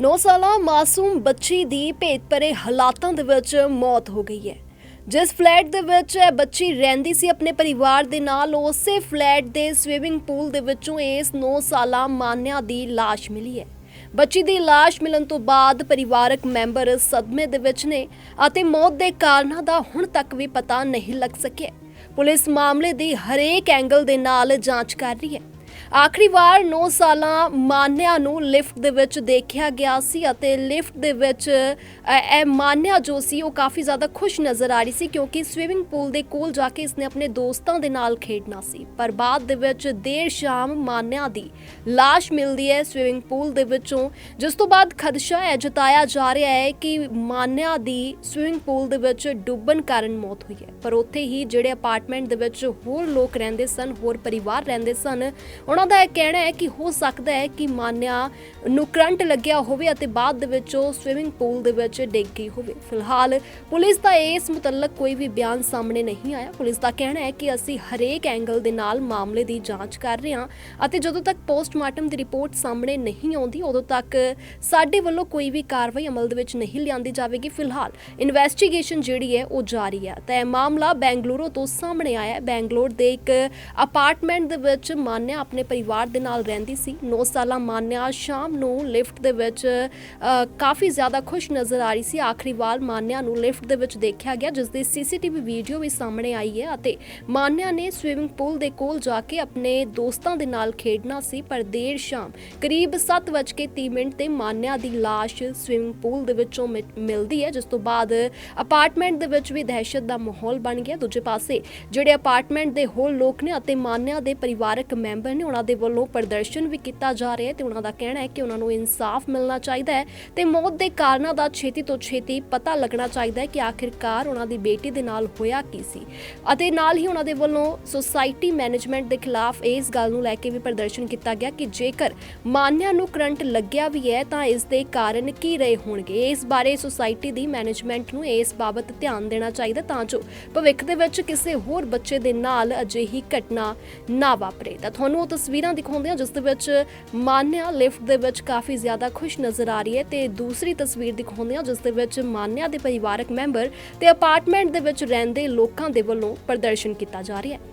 9 ਸਾਲਾ ਮਾਸੂਮ ਬੱਚੀ ਦੀ ਭੇਤਪਰੇ ਹਾਲਾਤਾਂ ਦੇ ਵਿੱਚ ਮੌਤ ਹੋ ਗਈ ਹੈ। ਜਿਸ ਫਲੈਟ ਦੇ ਵਿੱਚ ਇਹ ਬੱਚੀ ਰਹਿੰਦੀ ਸੀ ਆਪਣੇ ਪਰਿਵਾਰ ਦੇ ਨਾਲ, ਉਸੇ ਫਲੈਟ ਦੇ ਸਵੀਮਿੰਗ ਪੂਲ ਦੇ ਵਿੱਚੋਂ ਇਸ 9 ਸਾਲਾ ਮਾਨਿਆ ਦੀ ਲਾਸ਼ ਮਿਲੀ ਹੈ। ਬੱਚੀ ਦੀ ਲਾਸ਼ ਮਿਲਣ ਤੋਂ ਬਾਅਦ ਪਰਿਵਾਰਕ ਮੈਂਬਰ ਸਦਮੇ ਦੇ ਵਿੱਚ ਨੇ ਅਤੇ ਮੌਤ ਦੇ ਕਾਰਨਾਂ ਦਾ ਹੁਣ ਤੱਕ ਵੀ ਪਤਾ ਨਹੀਂ ਲੱਗ ਸਕਿਆ। ਪੁਲਿਸ ਮਾਮਲੇ ਦੀ ਹਰੇਕ ਐਂਗਲ ਦੇ ਨਾਲ ਜਾਂਚ ਕਰ ਰਹੀ ਹੈ। ਆਖਰੀ ਵਾਰ 9 ਸਾਲਾਂ ਮਾਨਿਆ ਨੂੰ ਲਿਫਟ ਦੇ ਵਿੱਚ ਦੇਖਿਆ ਗਿਆ ਸੀ ਅਤੇ ਲਿਫਟ ਦੇ ਵਿੱਚ ਅ, ਇਹ ਮਾਨਿਆ ਜੋ ਸੀ ਉਹ ਕਾਫੀ ਜ਼ਿਆਦਾ ਖੁਸ਼ ਨਜ਼ਰ ਆ ਰਹੀ ਸੀ ਕਿਉਂਕਿ ਸਵਿਮਿੰਗ ਪੂਲ ਦੇ ਕੋਲ ਜਾ ਕੇ ਇਸਨੇ ਆਪਣੇ ਦੋਸਤਾਂ ਦੇ ਨਾਲ ਖੇਡਣਾ ਸੀ। ਪਰ ਬਾਅਦ ਦੇ ਵਿੱਚ ਦੇਰ ਸ਼ਾਮ ਮਾਨਿਆ ਦੀ ਲਾਸ਼ ਮਿਲਦੀ ਹੈ ਸਵਿਮਿੰਗ ਪੂਲ ਦੇ ਵਿੱਚੋਂ ਜਿਸ ਤੋਂ ਬਾਅਦ ਖਦਸ਼ਾ ਇਹ ਜਤਾਇਆ ਜਾ ਰਿਹਾ ਹੈ ਕਿ ਮਾਨਿਆ ਦੀ ਸਵਿਮਿੰਗ ਪੂਲ ਦੇ ਵਿੱਚ ਡੁੱਬਣ ਕਾਰਨ ਮੌਤ ਹੋਈ ਹੈ। ਪਰ ਉੱਥੇ ਹੀ ਜਿਹੜੇ ਅਪਾਰਟਮੈਂਟ ਦੇ ਵਿੱਚ ਹੋਰ ਲੋਕ ਰਹਿੰਦੇ ਸਨ ਹੋਰ ਪਰਿਵਾਰ ਰਹਿੰਦੇ ਸਨ ਉਹਨਾਂ ਦਾ ਇਹ ਕਹਿਣਾ ਹੈ ਕਿ ਹੋ ਸਕਦਾ ਹੈ ਕਿ ਮਾਨਿਆ ਨੂੰ ਕਰੰਟ ਲੱਗਿਆ ਹੋਵੇ ਅਤੇ ਬਾਅਦ ਦੇ ਵਿੱਚ ਉਹ ਸਵਿਮਿੰਗ ਪੂਲ ਦੇ ਵਿੱਚ ਡਿੱਗ ਗਈ ਹੋਵੇ। ਫਿਲਹਾਲ ਪੁਲਿਸ ਦਾ ਇਸ ਮੁਤਲਕ ਕੋਈ ਵੀ ਬਿਆਨ ਸਾਹਮਣੇ ਨਹੀਂ ਆਇਆ। ਪੁਲਿਸ ਦਾ ਕਹਿਣਾ ਹੈ ਕਿ ਅਸੀਂ ਹਰੇਕ ਐਂਗਲ ਦੇ ਨਾਲ ਮਾਮਲੇ ਦੀ ਜਾਂਚ ਕਰ ਰਹੇ ਹਾਂ ਅਤੇ ਜਦੋਂ ਤੱਕ ਪੋਸਟਮਾਰਟਮ ਦੀ ਰਿਪੋਰਟ ਸਾਹਮਣੇ ਨਹੀਂ ਆਉਂਦੀ, ਉਦੋਂ ਤੱਕ ਸਾਡੇ ਵੱਲੋਂ ਕੋਈ ਵੀ ਕਾਰਵਾਈ ਅਮਲ ਦੇ ਵਿੱਚ ਨਹੀਂ ਲਿਆਂਦੀ ਜਾਵੇਗੀ। ਫਿਲਹਾਲ ਇਨਵੈਸਟੀਗੇਸ਼ਨ ਜਿਹੜੀ ਹੈ, ਉਹ ਜਾਰੀ ਹੈ। ਤਾਂ ਇਹ ਮਾਮਲਾ ਬੈਂਗਲੁਰੂ ਤੋਂ ਸਾਹਮਣੇ ਆਇਆ ਹੈ। ਬੈਂਗਲੁਰੂ ਦੇ ਇੱਕ ਅਪਾਰਟਮੈਂਟ ਦੇ ਵਿੱਚ ਮਾਨਿਆ ਆਪਣੇ ਪਰਿਵਾਰ ਦੇ ਨਾਲ ਰਹਿੰਦੀ ਸੀ। 9 ਸਾਲਾ ਮਾਨਿਆ ਸ਼ਾਮ ਨੂੰ ਲਿਫਟ ਦੇ ਵਿੱਚ ਕਾਫੀ ਜ਼ਿਆਦਾ ਖੁਸ਼ ਨਜ਼ਰ ਆ ਰਹੀ ਸੀ। ਆਖਰੀ ਵਾਰ ਮਾਨਿਆ ਨੂੰ ਲਿਫਟ ਦੇ ਵਿੱਚ ਦੇਖਿਆ ਗਿਆ ਜਿਸ ਦੀ ਸੀਸੀਟੀਵੀ ਵੀਡੀਓ ਵੀ ਸਾਹਮਣੇ ਆਈ ਹੈ ਅਤੇ ਮਾਨਿਆ ਨੇ ਸਵਿਮਿੰਗ ਪੂਲ ਦੇ ਕੋਲ ਜਾ ਕੇ ਆਪਣੇ ਦੋਸਤਾਂ ਦੇ ਨਾਲ ਖੇਡਣਾ ਸੀ, ਪਰ ਦੇਰ ਸ਼ਾਮ ਕਰੀਬ 7:30 ਮਿੰਟ ਤੇ ਮਾਨਿਆ ਦੀ ਲਾਸ਼ ਸਵਿਮਿੰਗ ਪੂਲ ਦੇ ਵਿੱਚੋਂ ਮਿ- ਮਿਲਦੀ ਹੈ, ਜਿਸ ਤੋਂ ਬਾਅਦ ਅਪਾਰਟਮੈਂਟ ਦੇ ਵਿੱਚ ਵੀ ਦਹਿਸ਼ਤ ਦਾ ਮਾਹੌਲ ਬਣ ਗਿਆ। ਦੂਜੇ ਪਾਸੇ, ਜਿਹੜੇ ਅਪਾਰਟਮੈਂਟ ਦੇ ਹੋਰ ਲੋਕ ਨੇ ਅਤੇ ਮਾਨਿਆ ਦੇ ਪਰਿਵਾਰਕ ਮੈਂਬਰ ਨੇ ਉਹਨਾਂ ਦੇ ਵੱਲੋਂ ਪ੍ਰਦਰਸ਼ਨ ਵੀ ਕੀਤਾ ਜਾ ਰਿਹਾ ਹੈ ਤੇ ਉਹਨਾਂ ਦਾ ਕਹਿਣਾ ਹੈ ਕਿ ਉਹਨਾਂ ਨੂੰ ਇਨਸਾਫ ਮਿਲਣਾ ਚਾਹੀਦਾ ਹੈ ਤੇ ਮੌਤ ਦੇ ਕਾਰਨਾਂ ਦਾ ਛੇਤੀ ਤੋਂ ਛੇਤੀ ਪਤਾ ਲੱਗਣਾ ਚਾਹੀਦਾ ਹੈ ਕਿ ਆਖਿਰਕਾਰ ਉਹਨਾਂ ਦੀ ਬੇਟੀ ਦੇ ਨਾਲ ਹੋਇਆ ਕੀ ਸੀ। ਅਤੇ ਨਾਲ ਹੀ ਉਹਨਾਂ ਦੇ ਵੱਲੋਂ ਸੁਸਾਇਟੀ ਮੈਨੇਜਮੈਂਟ ਦੇ ਖਿਲਾਫ ਇਸ ਗੱਲ ਨੂੰ ਲੈ ਕੇ ਵੀ ਪ੍ਰਦਰਸ਼ਨ ਕੀਤਾ ਗਿਆ ਕਿ ਜੇਕਰ ਮਾਨਿਆ ਨੂੰ ਕਰੰਟ ਲੱਗਿਆ ਵੀ ਹੈ ਤਾਂ ਇਸ ਦੇ ਕਾਰਨ ਕੀ ਰਹੇ ਹੋਣਗੇ। ਇਸ ਬਾਰੇ ਸੁਸਾਇਟੀ ਦੀ ਮੈਨੇਜਮੈਂਟ ਨੂੰ ਇਸ ਬਾਬਤ ਧਿਆਨ ਦੇਣਾ ਚਾਹੀਦਾ ਤਾਂ ਜੋ ਭਵਿੱਖ ਦੇ ਵਿੱਚ ਕਿਸੇ ਹੋਰ ਬੱਚੇ ਦੇ ਨਾਲ ਅਜਿਹੀ ਘਟਨਾ ਨਾ ਵਾਪਰੇ। ਤਾਂ ਤੁਹਾਨੂੰ ਤਸਵੀਰਾਂ ਦਿਖਾਉਂਦੇ ਜਿਸ ਦੇ ਵਿੱਚ ਮਾਨਿਆ ਲਿਫਟ ਦੇ ਵਿੱਚ ਕਾਫੀ ਜ਼ਿਆਦਾ ਖੁਸ਼ ਨਜ਼ਰ ਆ ਰਹੀ ਹੈ ਤੇ ਦੂਸਰੀ ਤਸਵੀਰ ਦਿਖਾਉਂਦੇ ਜਿਸ ਦੇ ਵਿੱਚ ਮਾਨਿਆ ਦੇ ਪਰਿਵਾਰਕ ਮੈਂਬਰ ਤੇ ਅਪਾਰਟਮੈਂਟ ਦੇ ਵਿੱਚ ਰਹਿੰਦੇ ਲੋਕਾਂ ਦੇ ਵੱਲੋਂ ਪ੍ਰਦਰਸ਼ਨ ਕੀਤਾ ਜਾ ਰਿਹਾ ਹੈ।